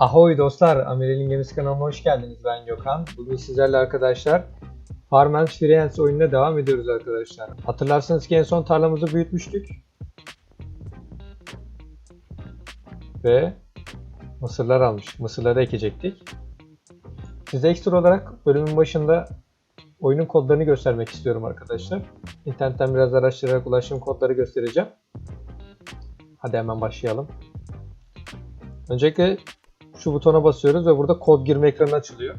Ahoy dostlar, Amirel'in Gemisi kanalına hoş geldiniz. Ben Gökhan. Bugün sizlerle arkadaşlar Farmers Friends oyununa devam ediyoruz arkadaşlar. Hatırlarsanız ki en son tarlamızı büyütmüştük. Ve mısırlar almıştık. Mısırları ekecektik. Size ekstra olarak bölümün başında oyunun kodlarını göstermek istiyorum arkadaşlar. İnternetten biraz araştırarak ulaştığım kodları göstereceğim. Hadi hemen başlayalım. Öncelikle şu butona basıyoruz ve burada kod girme ekranı açılıyor.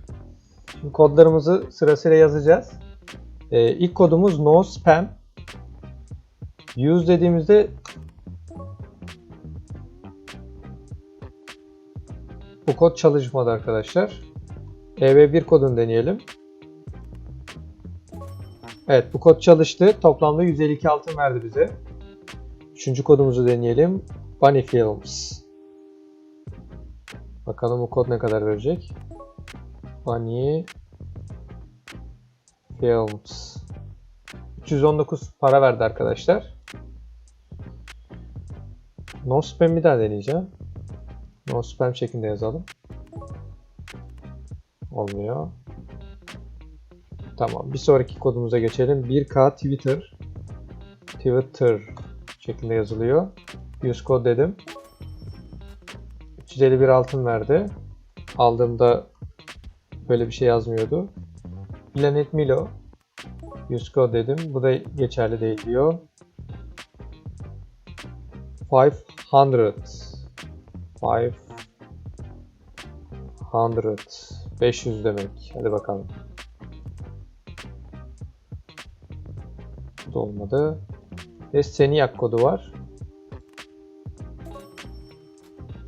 Şimdi kodlarımızı sırasıyla yazacağız. Ee, ilk kodumuz no spam. Use dediğimizde bu kod çalışmadı arkadaşlar. EV1 kodunu deneyelim. Evet bu kod çalıştı. Toplamda 152 altın verdi bize. Üçüncü kodumuzu deneyelim. Bunny Films. Bakalım bu kod ne kadar verecek. Bunny Films. 319 para verdi arkadaşlar. No spam bir daha deneyeceğim. No spam şeklinde yazalım. Olmuyor. Tamam. Bir sonraki kodumuza geçelim. 1K Twitter. Twitter şeklinde yazılıyor. Use code dedim. 351 altın verdi. Aldığımda böyle bir şey yazmıyordu. Planet Milo. Code dedim. Bu da geçerli değil diyor. 500 500 500 demek. Hadi bakalım. Bu da olmadı. Ve Seniac kodu var.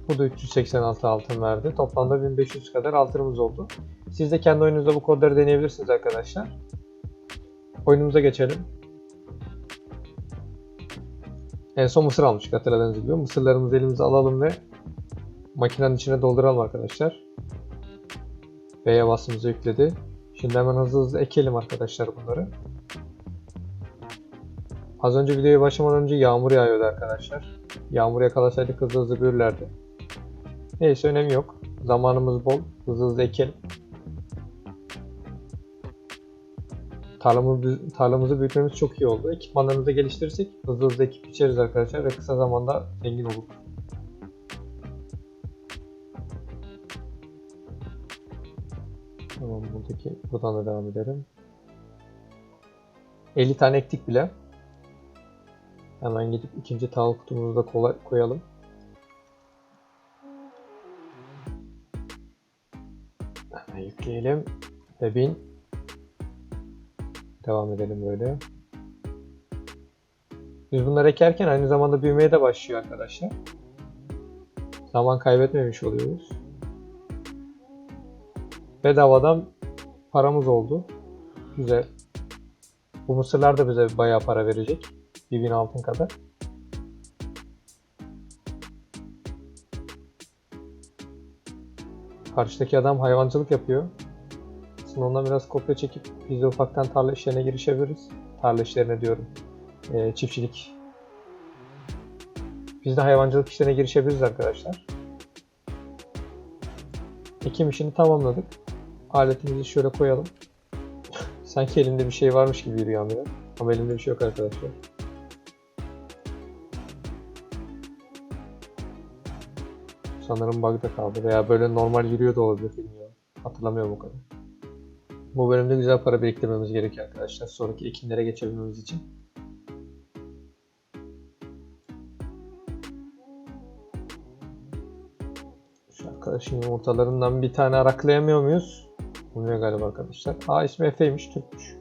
Bu da 386 altın verdi. Toplamda 1500 kadar altınımız oldu. Siz de kendi oyununuzda bu kodları deneyebilirsiniz arkadaşlar. Oyunumuza geçelim. En son mısır almıştık hatırladığınız gibi. Mısırlarımızı elimize alalım ve makinenin içine dolduralım arkadaşlar. B'ye basımızı yükledi. Şimdi hemen hızlı hızlı ekelim arkadaşlar bunları. Az önce videoya başlamadan önce yağmur yağıyordu arkadaşlar. Yağmur yakalasaydık hızlı hızlı büyürlerdi. Neyse önemi yok. Zamanımız bol. Hızlı hızlı ekelim. Tarlamızı, tarlamızı büyütmemiz çok iyi oldu. Ekipmanlarımızı geliştirirsek hızlı hızlı ekip biçeriz arkadaşlar ve kısa zamanda zengin olur. Tamam buradaki buradan da devam edelim. 50 tane ektik bile. Hemen gidip ikinci tahıl kutumuzu da kolay koyalım. Hemen yükleyelim. Ve bin. Devam edelim böyle. Biz bunları ekerken aynı zamanda büyümeye de başlıyor arkadaşlar. Zaman kaybetmemiş oluyoruz. Bedavadan paramız oldu. Güzel. Bu mısırlar da bize bayağı para verecek. 1000 altın kadar. Karşıdaki adam hayvancılık yapıyor. Aslında ondan biraz kopya çekip biz de ufaktan tarla işlerine girişebiliriz. Tarla işlerine diyorum. Ee, çiftçilik. Biz de hayvancılık işlerine girişebiliriz arkadaşlar. Ekim işini tamamladık. Aletimizi şöyle koyalım. Sanki elimde bir şey varmış gibi yürüyor amirim. Ama elimde bir şey yok arkadaşlar. Sanırım bug'da kaldı veya böyle normal yürüyor da olabilir bilmiyorum. Hatırlamıyorum o kadar. Bu bölümde güzel para biriktirmemiz gerekiyor arkadaşlar. Sonraki ekinlere geçebilmemiz için. Şu arkadaşın yumurtalarından bir tane araklayamıyor muyuz? Olmuyor galiba arkadaşlar. Aa ismi Efe'ymiş, Türkmüş.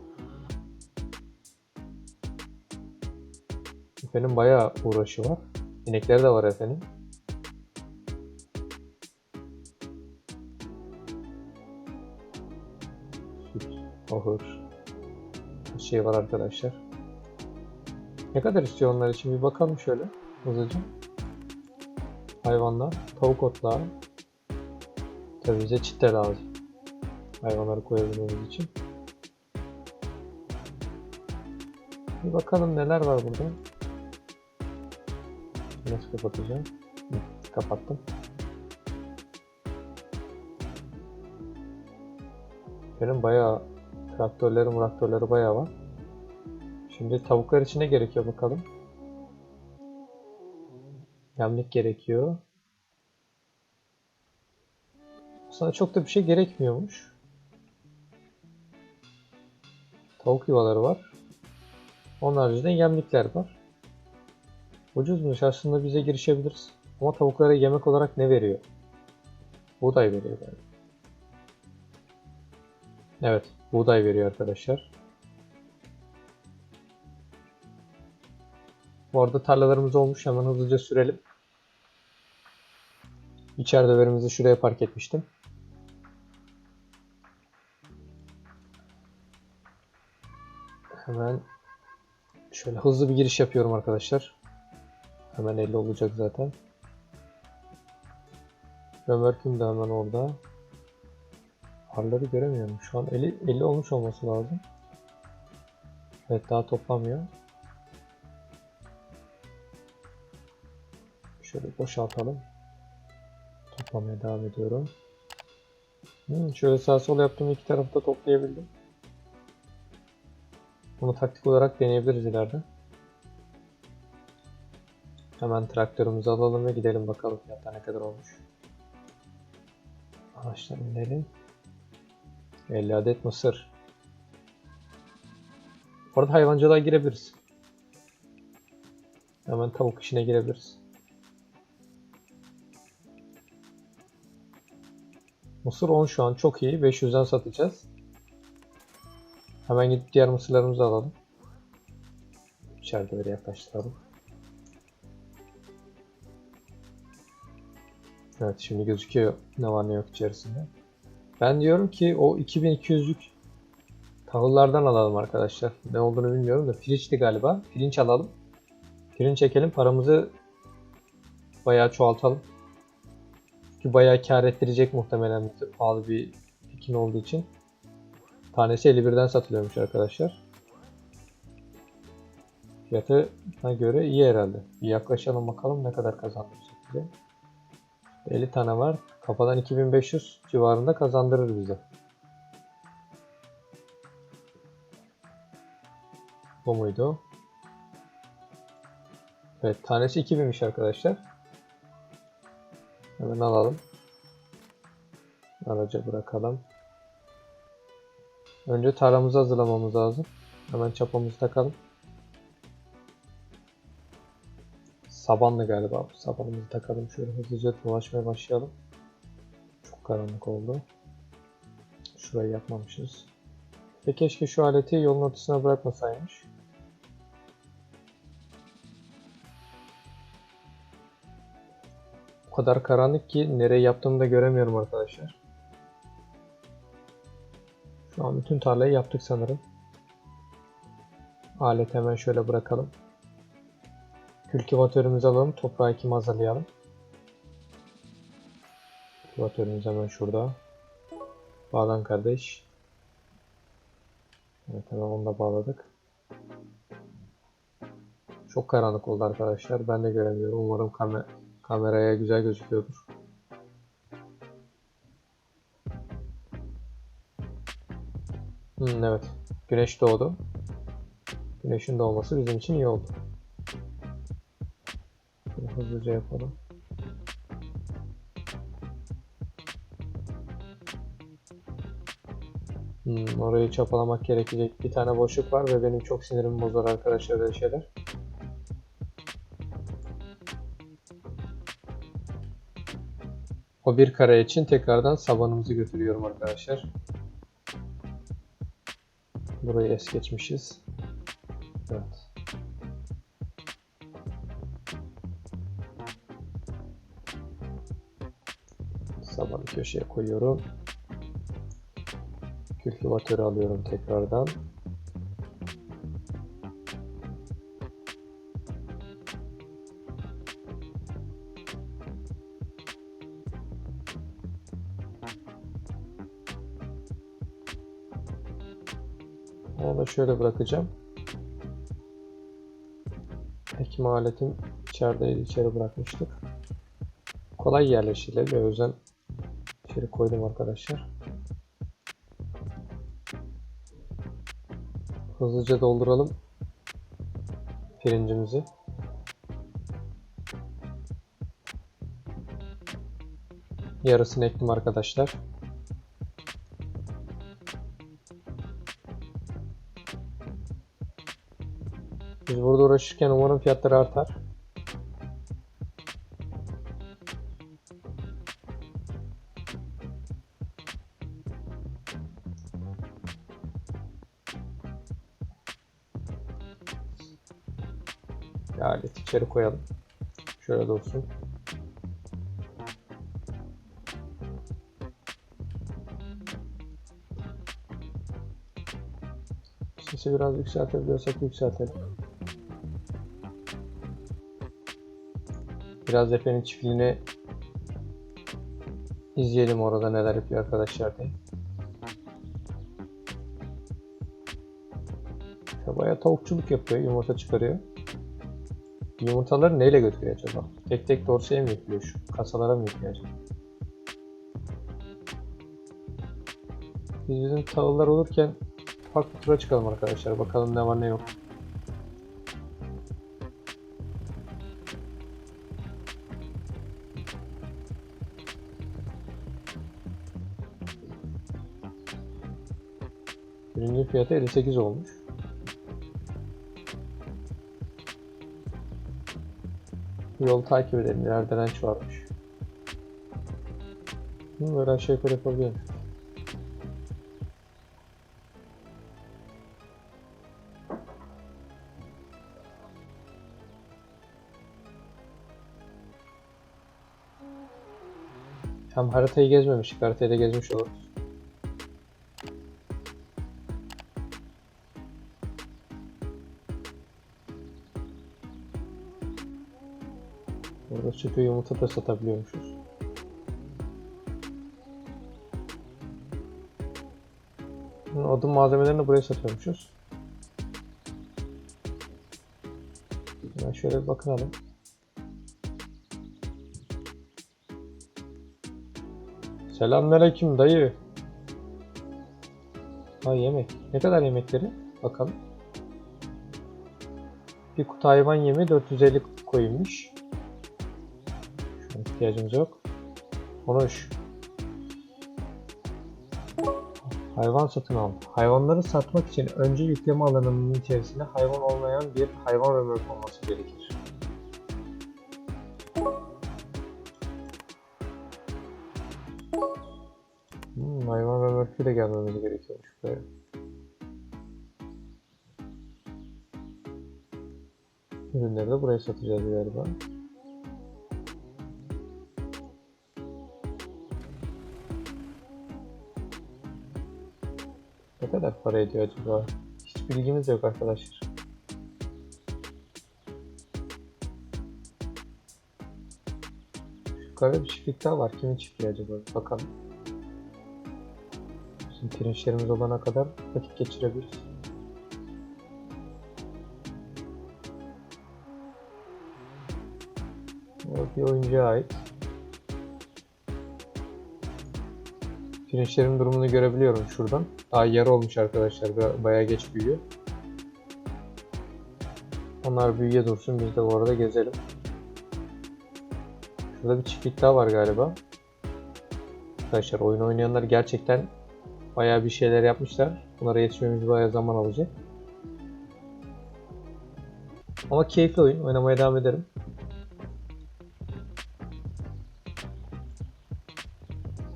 Efe'nin bayağı uğraşı var. İnekleri de var Efe'nin. Ahır. Şey var arkadaşlar. Ne kadar istiyor onlar için bir bakalım şöyle hızlıca. Hayvanlar, tavuk otlağı. Tabii bize çitle lazım. Hayvanları koyabilmemiz için. Bir bakalım neler var burada. Nasıl kapatacağım? Hı, kapattım. Benim bayağı traktörleri traktörleri bayağı var. Şimdi tavuklar için ne gerekiyor bakalım. Yemlik gerekiyor. Sana çok da bir şey gerekmiyormuş. Tavuk yuvaları var. Onun haricinde yemlikler var. Ucuzmuş aslında bize girişebiliriz. Ama tavuklara yemek olarak ne veriyor? Buğday veriyor galiba. Evet, buğday veriyor arkadaşlar. Bu arada tarlalarımız olmuş. Hemen hızlıca sürelim. İçeride verimizi şuraya park etmiştim. Hemen şöyle hızlı bir giriş yapıyorum arkadaşlar. Hemen 50 olacak zaten. Römörküm de hemen orada. Harları göremiyorum. Şu an 50, 50 olmuş olması lazım. Evet daha toplamıyor. Şöyle boşaltalım. Toplamaya devam ediyorum. Hmm, şöyle sağ sol yaptım iki tarafı da toplayabildim. Bunu taktik olarak deneyebiliriz ileride. Hemen traktörümüzü alalım ve gidelim bakalım fiyatı ne kadar olmuş. Ağaçtan inelim. 50 adet mısır. Orada hayvancılığa girebiliriz. Hemen tavuk işine girebiliriz. Mısır 10 şu an çok iyi. 500'den satacağız. Hemen gidip diğer mısırlarımızı alalım. İçeride böyle yaklaştıralım. Evet şimdi gözüküyor ne var ne yok içerisinde. Ben diyorum ki o 2200'lük tahıllardan alalım arkadaşlar. Ne olduğunu bilmiyorum da pirinçti galiba. Pirinç alalım. Pirinç çekelim paramızı bayağı çoğaltalım. Çünkü bayağı kar ettirecek muhtemelen pahalı bir ekin olduğu için. Tanesi 51'den satılıyormuş arkadaşlar. Fiyatına göre iyi herhalde. Bir yaklaşalım bakalım ne kadar kazandıracak bize. 50 tane var. Kafadan 2500 civarında kazandırır bize. Bu muydu? Evet tanesi 2000'miş arkadaşlar. Hemen alalım. Araca bırakalım. Önce tarlamızı hazırlamamız lazım. Hemen çapamızı takalım. Sabanlı galiba. Sabanımızı takalım. Şöyle hızlıca dolaşmaya başlayalım. Çok karanlık oldu. Şurayı yapmamışız. Ve keşke şu aleti yolun ortasına bırakmasaymış. O kadar karanlık ki nereye yaptığımı da göremiyorum arkadaşlar. Şu an bütün tarlayı yaptık sanırım. Aleti hemen şöyle bırakalım. Kültivatörümüzü alalım. Toprağı ekimi hazırlayalım. Kültivatörümüz hemen şurada. Bağlan kardeş. Evet hemen onu da bağladık. Çok karanlık oldu arkadaşlar. Ben de göremiyorum. Umarım kamer kameraya güzel gözüküyordur. Hmm, evet. Güneş doğdu. Güneşin doğması bizim için iyi oldu. Hızlıca yapalım. Hmm, orayı çapalamak gerekecek. Bir tane boşluk var ve benim çok sinirimi bozar arkadaşlar böyle şeyler. O bir kare için tekrardan sabanımızı götürüyorum arkadaşlar. Burayı es geçmişiz. Evet. Köşeye koyuyorum. Kültivatörü alıyorum tekrardan. Onu da şöyle bırakacağım. Ekim aletim içerideydi, içeri bırakmıştık. Kolay yerleştirilebilir. O yüzden içeri koydum arkadaşlar. Hızlıca dolduralım pirincimizi. Yarısını ektim arkadaşlar. Biz burada uğraşırken umarım fiyatları artar. Koyalım. Şöyle dursun. Sesi biraz yükseltebiliyorsak yükseltelim. Biraz Efe'nin çiftliğini izleyelim orada neler yapıyor arkadaşlar diye. Bayağı tavukçuluk yapıyor, yumurta çıkarıyor. Yumurtaları neyle götürüyor acaba? Tek tek dorsaya mı yüklüyor şu? Kasalara mı yüklüyor acaba? Biz bizim tavırlar olurken farklı tura çıkalım arkadaşlar. Bakalım ne var ne yok. Birinci fiyatı 58 olmuş. Bu yolu takip edelim. İleride ranch varmış. Hı, böyle aşağı yukarı yapabiliyorum. Hem haritayı gezmemiştik. Haritayı da gezmiş oluruz. Burada sütü yumurta da satabiliyormuşuz. Odun malzemelerini buraya satıyormuşuz. Ben şöyle bir bakalım. Selamünaleyküm dayı. Ha yemek. Ne kadar yemekleri? Bakalım. Bir kutu hayvan yemi 450 koyulmuş. İhtiyacımız yok. Konuş. Hayvan satın al. Hayvanları satmak için önce yükleme alanının içerisinde hayvan olmayan bir hayvan römork olması gerekir. Hmm, hayvan römorküyle gelmemiz gerekiyormuş buraya. Ürünleri de buraya satacağız galiba. Para ediyor acaba? Hiç bilgimiz yok arkadaşlar. Yukarıda bir çiftlik daha var. Kimin çiftliği acaba? Bakalım. Bizim pirinçlerimiz olana kadar vakit geçirebiliriz. Bir oyuncuya ait. Pirinçlerin durumunu görebiliyorum şuradan. Daha yarı olmuş arkadaşlar. ba- Bayağı geç büyüyor. Onlar büyüye dursun. Biz de bu arada gezelim. Şurada bir çiftlik daha var galiba. Arkadaşlar oyun oynayanlar gerçekten bayağı bir şeyler yapmışlar. Bunlara yetişmemiz bayağı zaman alacak. Ama keyifli oyun. Oynamaya devam ederim.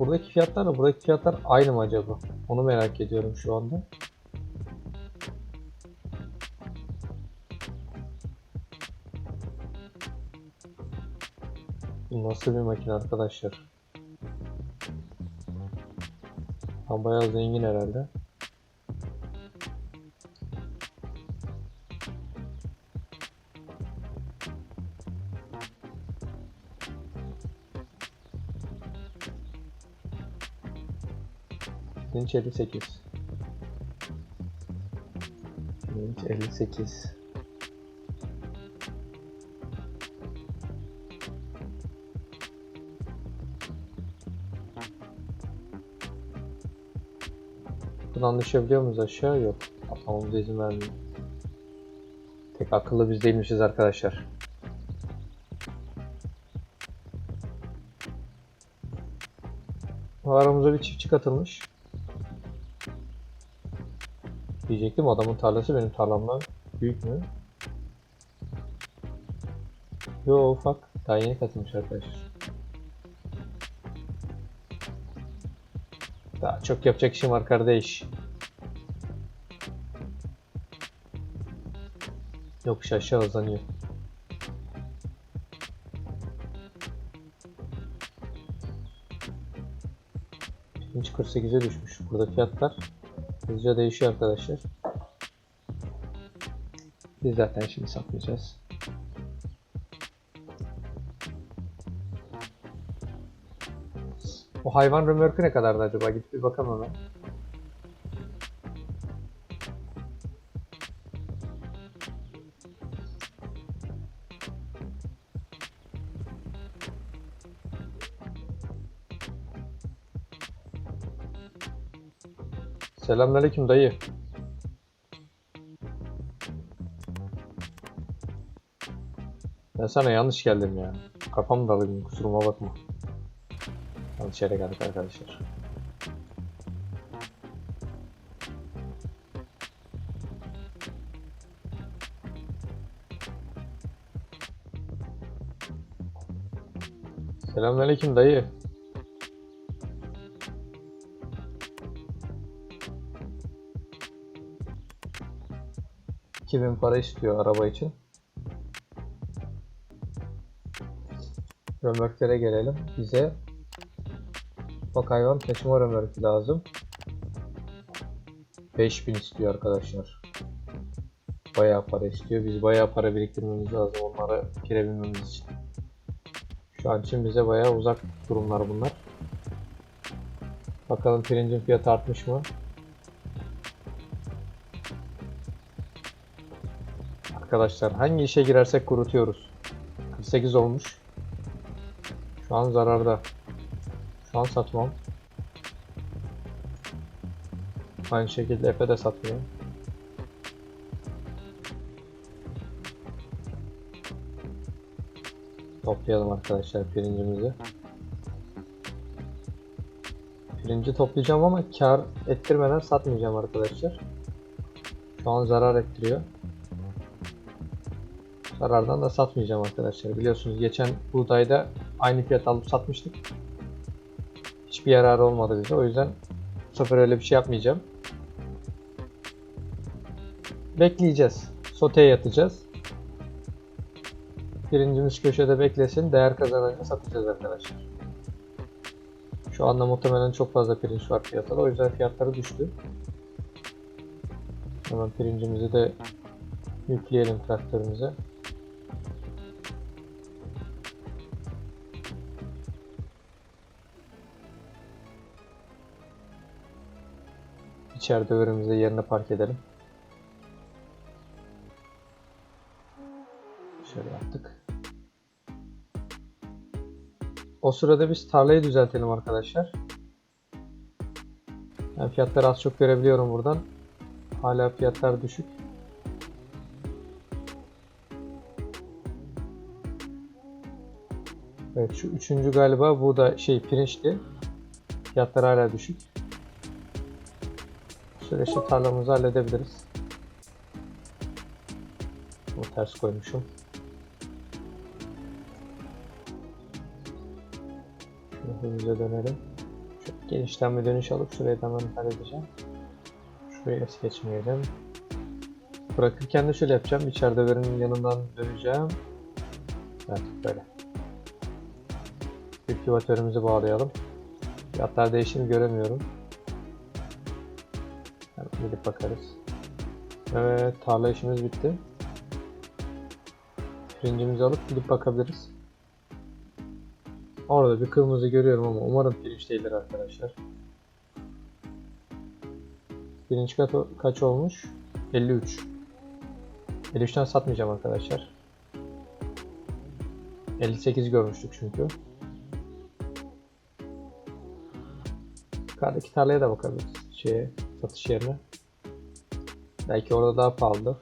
Buradaki fiyatlarla buradaki fiyatlar aynı mı acaba? Onu merak ediyorum şu anda. Bu nasıl bir makine arkadaşlar? Ha bayağı zengin herhalde. Pirinç 58. Pirinç 58. Buradan düşebiliyor muyuz aşağı? Yok. Atmamıza izin vermiyor. Tek akıllı biz değilmişiz arkadaşlar. Aramıza bir çiftçi katılmış. Diyecektim adamın tarlası benim tarlamdan büyük mü? Yo ufak. Daha yeni katılmış arkadaşlar. Daha çok yapacak işim var kardeş. Yokuş aşağı hızlanıyor. Pirinç 48'e düşmüş. Burada fiyatlar hızlıca değişiyor arkadaşlar. Biz zaten şimdi satmayacağız. O hayvan römörkü ne kadardı acaba? Gidip bir bakalım hemen. Selamünaleyküm dayı. Ben sana yanlış geldim ya. Kafam dalgın kusuruma bakma. Yanlış yere geldik arkadaşlar. Selamünaleyküm dayı. Bin para istiyor araba için. Römörklere gelelim. Bize Bak hayvan taşıma römörkü lazım. 5000 istiyor arkadaşlar. Bayağı para istiyor. Biz bayağı para biriktirmemiz lazım onlara girebilmemiz için. Şu an için bize bayağı uzak durumlar bunlar. Bakalım pirincin fiyatı artmış mı? Arkadaşlar hangi işe girersek kurutuyoruz. 48 olmuş. Şu an zararda. Şu an satmam. Aynı şekilde Efe de satmıyor. Toplayalım arkadaşlar pirincimizi. Pirinci toplayacağım ama kar ettirmeden satmayacağım arkadaşlar. Şu an zarar ettiriyor. Zarardan da satmayacağım arkadaşlar. Biliyorsunuz geçen buğdayda aynı fiyat alıp satmıştık. Hiçbir yararı olmadı bize. O yüzden bu sefer öyle bir şey yapmayacağım. Bekleyeceğiz. Soteye yatacağız. Birincimiz köşede beklesin. Değer kazanınca satacağız arkadaşlar. Şu anda muhtemelen çok fazla pirinç var piyasada. O yüzden fiyatları düştü. Hemen pirincimizi de yükleyelim traktörümüze. İçeride ürünümüzü yerine park edelim. Şöyle yaptık. O sırada biz tarlayı düzeltelim arkadaşlar. Ben fiyatları az çok görebiliyorum buradan. Hala fiyatlar düşük. Evet şu üçüncü galiba bu da şey pirinçti. Fiyatlar hala düşük. Süreçte tarlamızı halledebiliriz. Bunu ters koymuşum. Şöyle hızlıca dönelim. Şöyle genişten bir dönüş alıp şurayı da hemen halledeceğim. Şurayı es geçmeyelim. Bırakırken de şöyle yapacağım. İçeride verinin yanından döneceğim. Evet böyle. Kültivatörümüzü bağlayalım. Fiyatlar değişimi göremiyorum. Gidip bakarız. Evet tarla işimiz bitti. Pirincimizi alıp gidip bakabiliriz. Orada bir kırmızı görüyorum ama umarım pirinç değildir arkadaşlar. Pirinç kaç, kaç olmuş? 53. 53'ten satmayacağım arkadaşlar. 58 görmüştük çünkü. Yukarıdaki tarlaya da bakabiliriz. Şeye, satış yerine. Belki orada daha pahalı.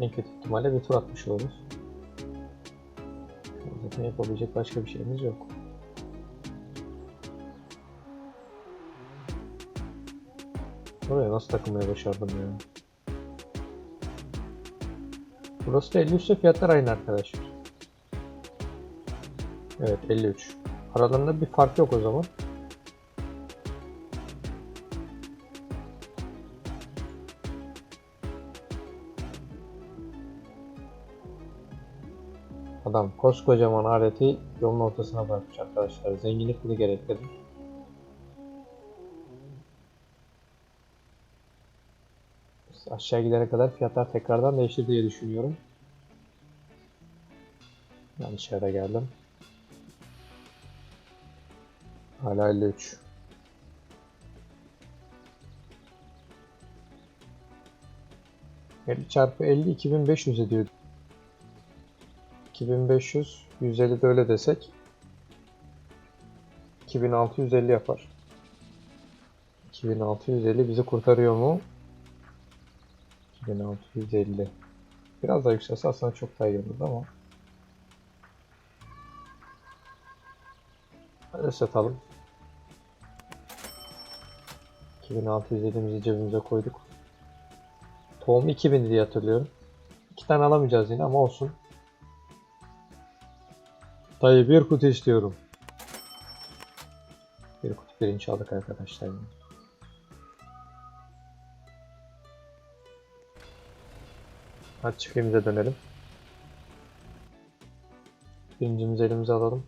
En kötü ihtimalle bir tur atmış oluruz. Zaten yapabilecek başka bir şeyimiz yok. Oraya nasıl takılmaya başardım ya? Burası da 53 ise fiyatlar aynı arkadaşlar. Evet 53. Aralarında bir fark yok o zaman. Adam koskocaman aleti yolun ortasına bırakmış arkadaşlar. Zenginlik bunu gerektirir. Aşağı gidene kadar fiyatlar tekrardan değişir diye düşünüyorum. Yanlış yere geldim. Hala 53. ...50 çarpı 50 2500 ediyor. 2500 150 de öyle desek 2650 yapar. 2650 bizi kurtarıyor mu? 2650. Biraz daha yükselse aslında çok daha iyi olurdu ama. Hadi satalım. 2650'mizi cebimize koyduk. Tohum 2000 diye hatırlıyorum. İki tane alamayacağız yine ama olsun. Dayı bir kutu istiyorum. Bir kutu pirinç aldık arkadaşlar. Hadi çiftliğimize dönelim. Pirincimizi elimize alalım.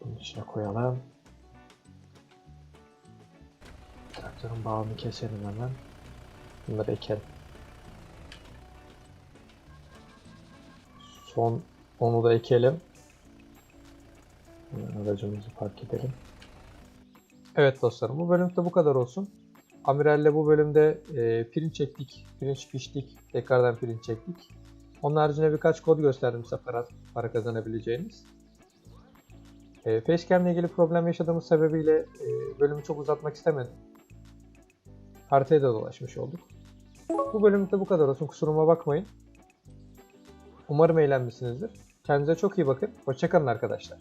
Bunun içine koyalım. Traktörün bağını keselim hemen. Bunları ekelim. Son onu da ekelim. Aracımızı park edelim. Evet dostlarım bu bölümde bu kadar olsun. Amiral'le bu bölümde e, pirinç çektik, pirinç piştik, tekrardan pirinç çektik. Onun haricinde birkaç kod gösterdim size para, para kazanabileceğiniz. E, Facecam ile ilgili problem yaşadığımız sebebiyle e, bölümü çok uzatmak istemedim. Haritaya da dolaşmış olduk. Bu bölümde bu kadar olsun kusuruma bakmayın. Umarım eğlenmişsinizdir. Kendinize çok iyi bakın. Hoşçakalın arkadaşlar.